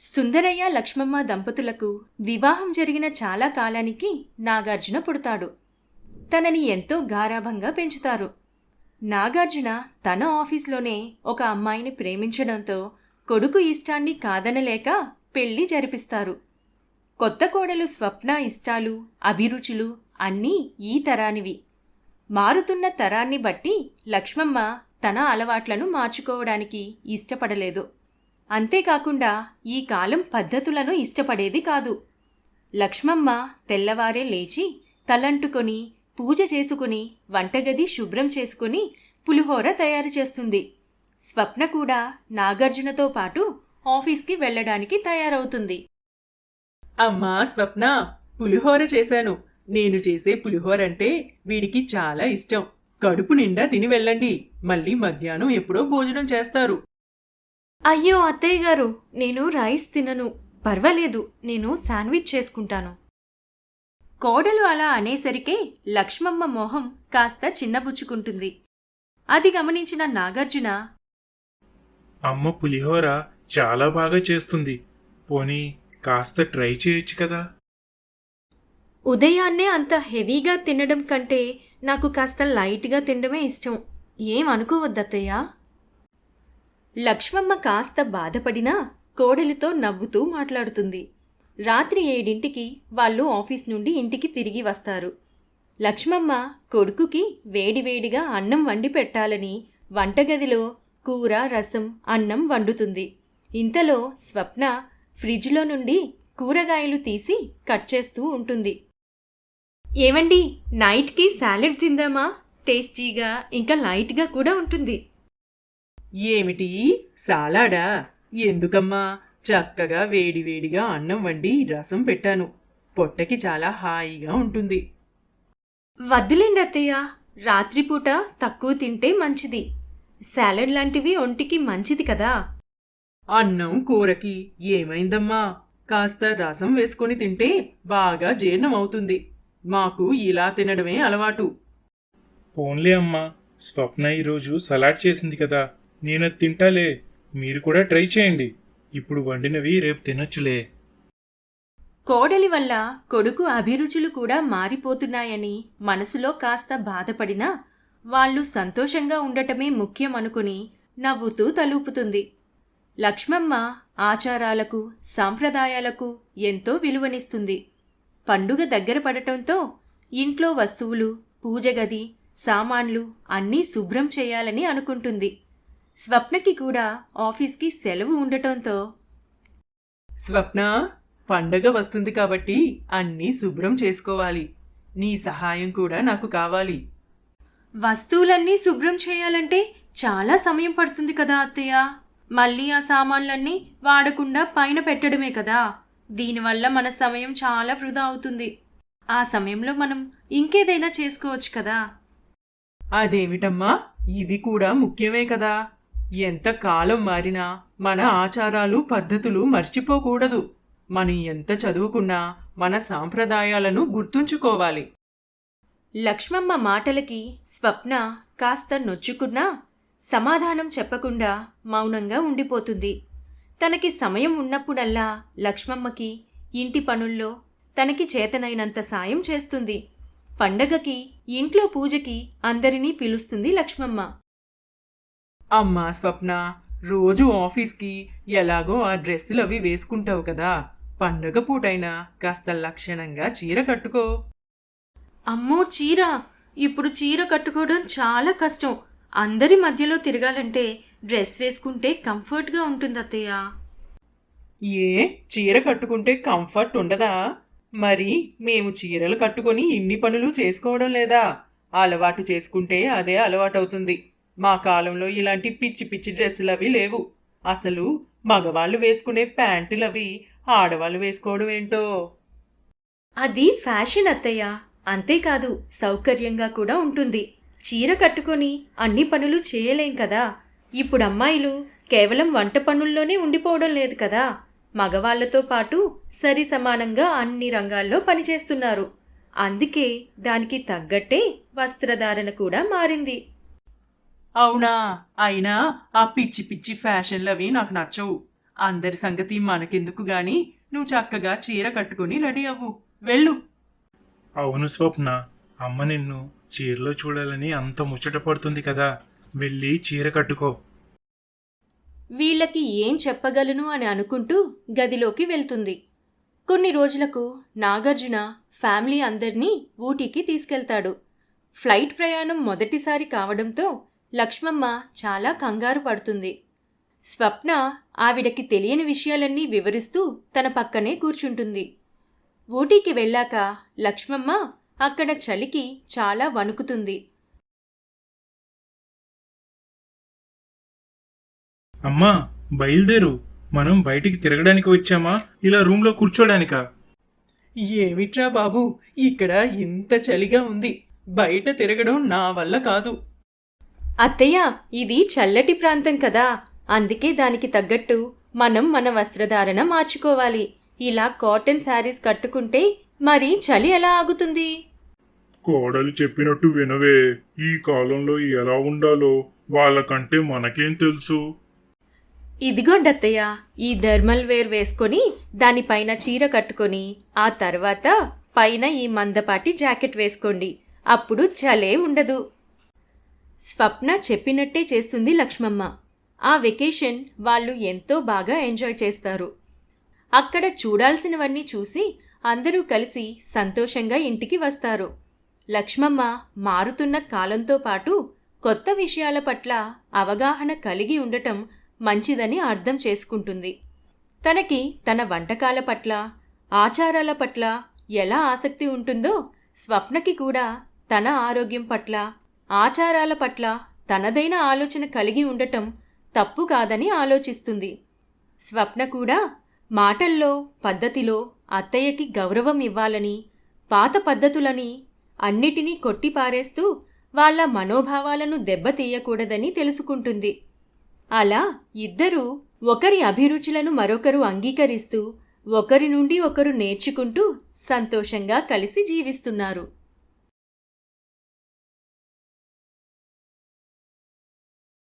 సుందరయ్య లక్ష్మమ్మ దంపతులకు వివాహం జరిగిన చాలా కాలానికి నాగార్జున పుడతాడు. తనని ఎంతో గారాభంగా పెంచుతారు. నాగార్జున తన ఆఫీస్లోనే ఒక అమ్మాయిని ప్రేమించడంతో కొడుకు ఇష్టాన్ని కాదనలేక పెళ్ళి జరిపిస్తారు. కొత్త కోడలు స్వప్న ఇష్టాలు అభిరుచులు అన్నీ ఈ తరానివి. మారుతున్న తరాన్ని బట్టి లక్ష్మమ్మ తన అలవాట్లను మార్చుకోవడానికి ఇష్టపడలేదు. అంతేకాకుండా ఈ కాలం పద్ధతులను ఇష్టపడేది కాదు. లక్ష్మమ్మ తెల్లవారే లేచి తలంటుకొని పూజ చేసుకుని వంటగది శుభ్రం చేసుకుని పులిహోర తయారు చేస్తుంది. స్వప్న కూడా నాగార్జునతో పాటు ఆఫీస్కి వెళ్ళడానికి తయారవుతుంది. అమ్మా స్వప్న పులిహోర చేశాను. నేను చేసే పులిహోర అంటే వీడికి చాలా ఇష్టం. కడుపు నిండా తిని వెళ్ళండి. మళ్ళీ మధ్యాహ్నం ఎప్పుడో భోజనం చేస్తారు. అయ్యో అత్తయ్య గారు నేను రైస్ తినను. పర్వాలేదు నేను శాండ్విచ్ చేసుకుంటాను. కోడలు అలా అనేసరికే లక్ష్మమ్మ మొహం కాస్త చిన్నబుచ్చుకుంటుంది. అది గమనించిన నాగార్జున అమ్మ పులిహోర చాలా బాగా చేస్తుంది. పోనీ కాస్త ట్రై చేయొచ్చు కదా? ఉదయాన్నే అంత హెవీగా తినడం కంటే నాకు కాస్త లైట్గా తినడమే ఇష్టం. ఏం అనుకోవద్దత్తయ్యా? లక్ష్మమ్మ కాస్త బాధపడినా కోడలితో నవ్వుతూ మాట్లాడుతుంది. రాత్రి ఏడింటికి వాళ్ళు ఆఫీస్ నుండి ఇంటికి తిరిగి వస్తారు. లక్ష్మమ్మ కొడుకుకి వేడివేడిగా అన్నం వండి పెట్టాలని వంటగదిలో కూర రసం అన్నం వండుతుంది. ఇంతలో స్వప్న ఫ్రిడ్జ్లో నుండి కూరగాయలు తీసి కట్ చేస్తూ ఉంటుంది. ఏవండి నైట్కి సాలెడ్ తిందామా? టేస్టీగా ఇంకా లైట్గా కూడా ఉంటుంది. ఏమిటి సాలాడా? ఎందుకమ్మా? చక్కగా వేడివేడిగా అన్నం వండి రసం పెట్టాను. పొట్టకి చాలా హాయిగా ఉంటుంది. వద్దులేండి అత్తయ్య. రాత్రిపూట తక్కువ తింటే మంచిది. సాలడ్ లాంటివి ఒంటికి మంచిది కదా. అన్నం కూరకి ఏమైందమ్మా? కాస్త రసం వేసుకొని తింటే బాగా జీర్ణం అవుతుంది మాకు ఇలా తినడమే అలవాటు. పోన్లే అమ్మా. స్వప్న ఈరోజు సలాడ్ చేసింది కదా. నేను తింటాలే మీరు కూడా ట్రై చేయండి. ఇప్పుడు వండినవి రేపు తినొచ్చులే. కోడలి వల్ల కొడుకు అభిరుచులు కూడా మారిపోతున్నాయని మనసులో కాస్త బాధపడినా వాళ్ళు సంతోషంగా ఉండటమే ముఖ్యం అనుకుని నవ్వుతూ తలుపుతుంది. లక్ష్మమ్మ ఆచారాలకు సాంప్రదాయాలకు ఎంతో విలువనిస్తుంది. పండుగ దగ్గర పడటంతో ఇంట్లో వస్తువులు పూజగది సామాన్లు అన్నీ శుభ్రం చేయాలని అనుకుంటుంది. స్వప్నకి కూడా ఆఫీస్కి సెలవు ఉండటంతో. స్వప్న పండగ వస్తుంది కాబట్టి అన్నీ శుభ్రం చేసుకోవాలి. నీ సహాయం కూడా నాకు కావాలి. వస్తువులన్నీ శుభ్రం చేయాలంటే చాలా సమయం పడుతుంది కదా అత్తయ్య. మళ్ళీ ఆ సామాన్లన్నీ వాడకుండా పైన పెట్టడమే కదా. దీనివల్ల మన సమయం చాలా వృధా అవుతుంది. ఆ సమయంలో మనం ఇంకేదైనా చేసుకోవచ్చు కదా. అదేమిటమ్మా? ఇవి కూడా ముఖ్యమే కదా. ఎంత కాలం మారినా మన ఆచారాలు పద్ధతులు మర్చిపోకూడదు. మనం ఎంత చదువుకున్నా మన సాంప్రదాయాలను గుర్తుంచుకోవాలి. లక్ష్మమ్మ మాటలకి స్వప్న కాస్త నొచ్చుకున్నా సమాధానం చెప్పకుండా మౌనంగా ఉండిపోతుంది. తనకి సమయం ఉన్నప్పుడల్లా లక్ష్మమ్మకి ఇంటి పనుల్లో తనకి చేతనైనంత సాయం చేస్తుంది. పండగకి ఇంట్లో పూజకి అందరినీ పిలుస్తుంది లక్ష్మమ్మ. అమ్మా స్వప్న రోజు ఆఫీస్కి ఎలాగో ఆ డ్రెస్సులు అవి వేసుకుంటావు కదా. పండగ పూటైనా కాస్త లక్షణంగా చీర కట్టుకో. అమ్మో చీర! ఇప్పుడు చీర కట్టుకోవడం చాలా కష్టం. అందరి మధ్యలో తిరగాలంటే డ్రెస్ వేసుకుంటే కంఫర్ట్గా ఉంటుంది అత్తయ్య. ఏ? చీర కట్టుకుంటే కంఫర్ట్ ఉండదా? మరి మేము చీరలు కట్టుకొని ఇన్ని పనులు చేసుకోవడం లేదా? అలవాటు చేసుకుంటే అదే అలవాటవుతుంది. మా కాలంలో ఇలాంటి పిచ్చి పిచ్చి డ్రెస్సులు అవి లేవు. అసలు మగవాళ్ళు వేసుకునే ప్యాంటులవి ఆడవాళ్ళు వేసుకోవడం ఏంటో? అది ఫ్యాషన్ అత్తయ్య. అంతేకాదు సౌకర్యంగా కూడా ఉంటుంది. చీర కట్టుకొని అన్ని పనులు చేయలేం కదా. ఇప్పుడు అమ్మాయిలు కేవలం వంట పనుల్లోనే ఉండిపోవడం లేదు కదా. మగవాళ్ళతో పాటు సరి సమానంగా అన్ని రంగాల్లో పనిచేస్తున్నారు. అందుకే దానికి తగ్గట్టే వస్త్రధారణ కూడా మారింది. అవునా? అయినా ఆ పిచ్చి పిచ్చి ఫ్యాషన్లు అవి నాకు నచ్చవు. అందరి సంగతి మనకెందుకు గాని నువ్వు చక్కగా చీర కట్టుకుని రెడీ అవ్వు. వెళ్ళు. అవును స్వప్న. అమ్మ నిన్ను చీరలో చూడాలని అంత ముచ్చట పడుతుంది కదా. వెళ్ళి చీర కట్టుకో. వీళ్ళకి ఏం చెప్పగలను అని అనుకుంటూ గదిలోకి వెళ్తుంది. కొన్ని రోజులకు నాగార్జున ఫ్యామిలీ అందర్నీ ఊటీకి తీసుకెళ్తాడు. ఫ్లైట్ ప్రయాణం మొదటిసారి కావడంతో లక్ష్మమ్మ చాలా కంగారు పడుతుంది. స్వప్న ఆవిడకి తెలియని విషయాలన్నీ వివరిస్తూ తన పక్కనే కూర్చుంటుంది. ఊటీకి వెళ్ళాక లక్ష్మమ్మ అక్కడ చలికి చాలా వణుకుతుంది. అమ్మా బయలుదేరు. మనం బయటికి తిరగడానికి వచ్చామా? ఇలా రూమ్లో కూర్చోడానికా? ఏమిట్రా బాబు ఇక్కడ ఇంత చలిగా ఉంది. బయట తిరగడం నా వల్ల కాదు. అత్తయ్య ఇది చల్లటి ప్రాంతం కదా. అందుకే దానికి తగ్గట్టు మనం మన వస్త్రధారణ మార్చుకోవాలి. ఇలా కాటన్ శారీస్ కట్టుకుంటే మరి చలి ఎలా ఆగుతుంది? కోడలు చెప్పినట్టు వినవే. ఈ కాలంలో ఎలా ఉండాలో వాళ్ళకంటే మనకేం తెలుసు? ఇదిగోండి అత్తయ్య ఈ థర్మల్ వేర్ వేసుకొని దానిపైన చీర కట్టుకొని ఆ తర్వాత పైన ఈ మందపాటి జాకెట్ వేసుకోండి. అప్పుడు చలే ఉండదు. స్వప్న చెప్పినట్టే చేస్తుంది లక్ష్మమ్మ. ఆ వెకేషన్ వాళ్ళు ఎంతో బాగా ఎంజాయ్ చేస్తారు. అక్కడ చూడాల్సినవన్నీ చూసి అందరూ కలిసి సంతోషంగా ఇంటికి వస్తారు. లక్ష్మమ్మ మారుతున్న కాలంతో పాటు కొత్త విషయాల పట్ల అవగాహన కలిగి ఉండటం మంచిదని అర్థం చేసుకుంటుంది. తనకి తన వంటకాల పట్ల ఆచారాల పట్ల ఎలా ఆసక్తి ఉంటుందో స్వప్నకి కూడా తన ఆరోగ్యం పట్ల ఆచారాల పట్ల తనదైన ఆలోచన కలిగి ఉండటం తప్పు కాదని ఆలోచిస్తుంది. స్వప్న కూడా మాటల్లో పద్ధతిలో అత్తయ్యకి గౌరవం ఇవ్వాలని పాత పద్ధతులని అన్నిటినీ కొట్టిపారేస్తూ వాళ్ళ మనోభావాలను దెబ్బతీయకూడదని తెలుసుకుంటుంది. అలా ఇద్దరూ ఒకరి అభిరుచులను మరొకరు అంగీకరిస్తూ ఒకరి నుండి ఒకరు నేర్చుకుంటూ సంతోషంగా కలిసి జీవిస్తున్నారు.